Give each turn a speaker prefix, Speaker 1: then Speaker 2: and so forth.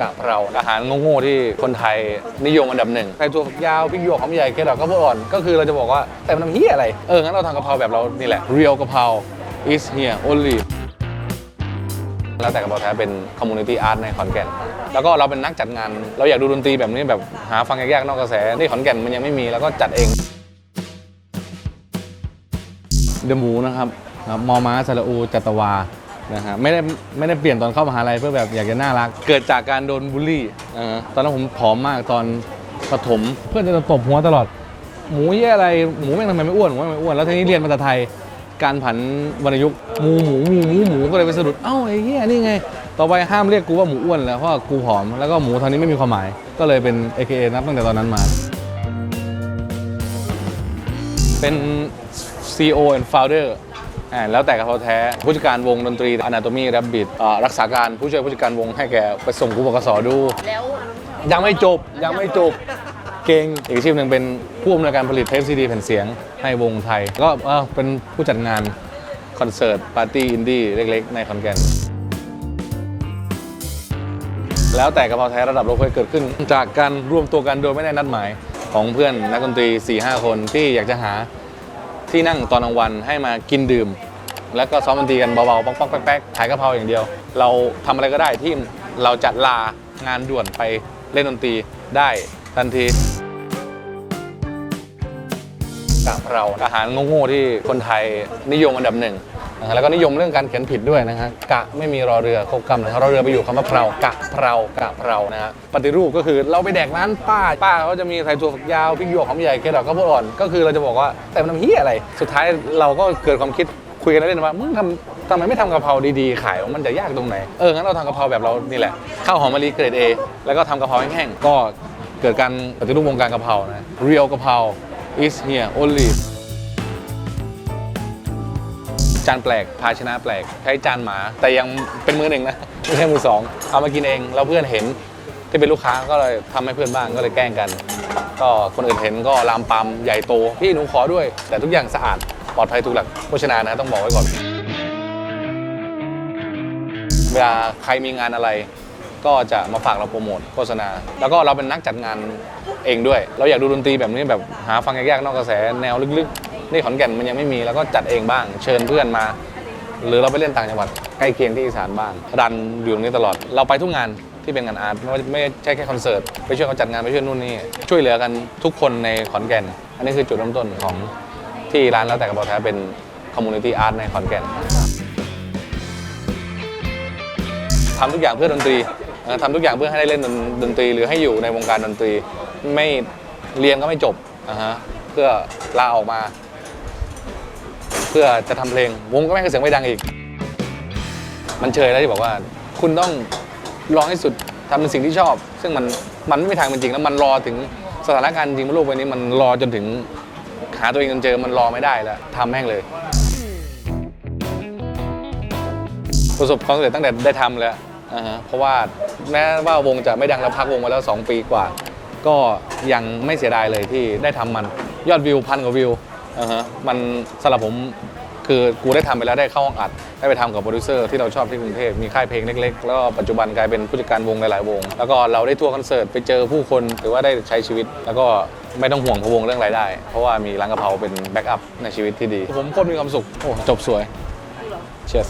Speaker 1: กะเพราอาหารโง่ๆที่คนไทยนิยมอันดับหนึ่งไข่ตัวฝักยาวพริกหยวกหอมใหญ่แครอทข้าวโพดอ่อนก็คือเราจะบอกว่าแต่มันทำเฮียอะไรเอองั้นเราทำกะเพราแบบเรานี่แหละ real กะเพรา is here only แล้วแต่กะเพราแท้เป็น community art ในขอนแก่น แล้วก็เราเป็นนักจัดงาน เราอยากดูดนตรีแบบนี้แบบหาฟังยากๆนอกกระแสที่ขอนแก่นมันยังไม่มีแล้วก็จัดเอง เดอะหมูนะครับครับมอม้าสระอูจัตวา นะฮะไม่ได้ไม่ได้เปลี่ยนตอนเข้ามหาลัยเพื่อแบบอยากจะน่ารัก เกิดจากการโดนบูลลี่อ่าตอนนั้นผมผอมมากตอนประถมเพื่อนจะตบหัวตลอด หมูเยี่ยอะไรหมูแม่งทำไมไม่อ้วนหมูแม่งไม่อ้วนแล้วทีนี้เรียนภาษาไทยการผันวรรณยุกต์หมูหมูหมูหมูหมูก็เลยไปสะดุดเอ้าไอ้เหี้ยนี่ไง ต่อไปห้ามเรียกกูว่าหมูอ้วนแล้วเพราะว่ากูผอมแล้วก็หมูทางนี้ไม่มีความหมาย ก็เลยเป็น AKA นับตั้งแต่ตอนนั้นมา เป็น CEO and founder อ่าแล้วแต่กระเพราแท้ ผู้จัดการวงดนตรี Anatomy Rabbit อ่ารักษาการผู้ช่วยผู้จัดการวงให้แกไปส่งครูปกสดู
Speaker 2: แล้ว
Speaker 1: ยังไม่จบยังไม่จบ เก่งอีกอาชีพหนึ่งเป็นผู้อำนวยการผลิตเทปซีดีแผ่นเสียงให้วงไทย ก็เออเป็นผู้จัดงานคอนเสิร์ตปาร์ตี้อินดี้เล็กๆ ในขอนแก่น แล้วแต่กระเพราแท้ระดับโลกเคยเกิดขึ้น จากการรวมตัวกันโดยไม่ได้นัดหมายของเพื่อนนักดนตรี4-5 คนที่อยากจะหาที่นั่งตอนกลางวันให้มากินดื่ม แล้วก็ซ้อมดนตรีกันเบาๆป๊อกๆแป๊กๆขายกะเพราอย่างเดียว เราทำอะไรก็ได้ที่เราจัดลางานด่วนไปเล่นดนตรีได้ทันทีกะเพราอาหารโง่ๆที่คนไทยนิยมอันดับหนึ่งนะฮะแล้วก็นิยมเรื่องการเขียนผิดด้วยนะฮะกะไม่มีรอเรือโคกำนะครับรอเรือไปอยู่คำว่าเพรากะเพรากะเพรานะฮะปฏิรูปก็คือเราไปแดกร้านป้าป้าเขาจะมีใส่ถั่วฝักยาวพริกหยวกหอมใหญ่แครอทข้าวโพดอ่อนก็คือเราจะบอกว่าแต่มันทำเฮียอะไร สุดท้ายเราก็เกิดความคิด คุยกันเล่นๆว่ามึงทำทำไมไม่ทำกะเพราดีๆ ขายมันจะยากตรงไหน เอองั้นเราทำกะเพราแบบเรานี่แหละข้าวหอมมะลิเกรด A แล้วก็ทำกะเพราแห้งๆก็เกิดการปฏิรูปวงการกะเพรานะ real กะเพรา is here only จานแปลก ภาชนะแปลก ใช้จานหมา แต่ยังเป็นมือหนึ่งนะ ไม่ใช่มือสองเอามากินเอง แล้วเพื่อนเห็นที่เป็นลูกค้าก็เลยทำให้เพื่อนบ้างก็เลยแกล้งกัน ก็คนอื่นเห็นก็ลามปามใหญ่โต พี่หนูขอด้วย แต่ทุกอย่างสะอาด ปลอดภัยถูกหลักโภชนานะต้องบอกไว้ก่อน เวลาใครมีงานอะไรก็จะมาฝากเราโปรโมทโฆษณา แล้วก็เราเป็นนักจัดงานเองด้วย เราอยากดูดนตรีแบบนี้แบบหาฟังยากๆนอกกระแสแนวลึกๆ นี่ขอนแก่นมันยังไม่มีแล้วก็จัดเองบ้าง เชิญเพื่อนมา หรือเราไปเล่นต่างจังหวัดใกล้เคียงที่อีสานบ้างรันอยู่ตรงนี้ตลอดเราไปทุกงานที่เป็นงานอาร์ตไม่ว่าไม่ใช่แค่คอนเสิร์ตไปช่วยเขาจัดงานไปช่วยนู่นนี่ช่วยเหลือกันทุกคนในขอนแก่น อันนี้คือจุดเริ่มต้นของ ที่ร้านแล้วแต่กระบอกแท้เป็นคอมมูนิตี้อาร์ตในขอนแก่นทำทุกอย่างเพื่อดนตรีทำทุกอย่างเพื่อให้ได้เล่นดนดนตรี หรือให้อยู่ในวงการดนตรีไม่เรียนก็ไม่จบอ่าฮะเพื่อลาออกมา เพื่อจะทำเพลงวงก็ไม่ให้เสียงไม่ดังอีก มันเชยแล้วที่บอกว่า คุณต้องลองให้สุดทำในสิ่งที่ชอบ ซึ่งมันมันไม่มีทางเป็นจริงแล้วมันรอถึงสถานการณ์จริงบนโลกใบนี้มันรอจนถึง หาตัวเองจนเจอมันรอไม่ได้แล้วทำแม่งเลย ประสบความสำเร็จตั้งแต่ได้ทำแล้วอ่าฮะเพราะว่าแม้ว่าวงจะไม่ดังแล้วพักวงมาแล้ว 2 ปีกว่า ก็ยังไม่เสียดายเลยที่ได้ทำมันยอดวิวพันกว่าวิวอ่าฮะมันสำหรับผม คือกูได้ทำไปแล้วได้เข้าห้องอัด ได้ไปทำกับโปรดิวเซอร์ที่เราชอบที่กรุงเทพมีค่ายเพลงเล็ก ๆ แล้วก็ปัจจุบันกลายเป็นผู้จัดการวงหลาย ๆ วง แล้วก็เราได้ทัวร์คอนเสิร์ตไปเจอผู้คนหรือว่าได้ใช้ชีวิต แล้วก็ไม่ต้องห่วงพะวงเรื่องรายได้ เพราะว่ามีร้านกะเพราเป็นแบ็กอัพในชีวิตที่ดี ผมโคตรมีความสุขโอ้จบสวย Cheers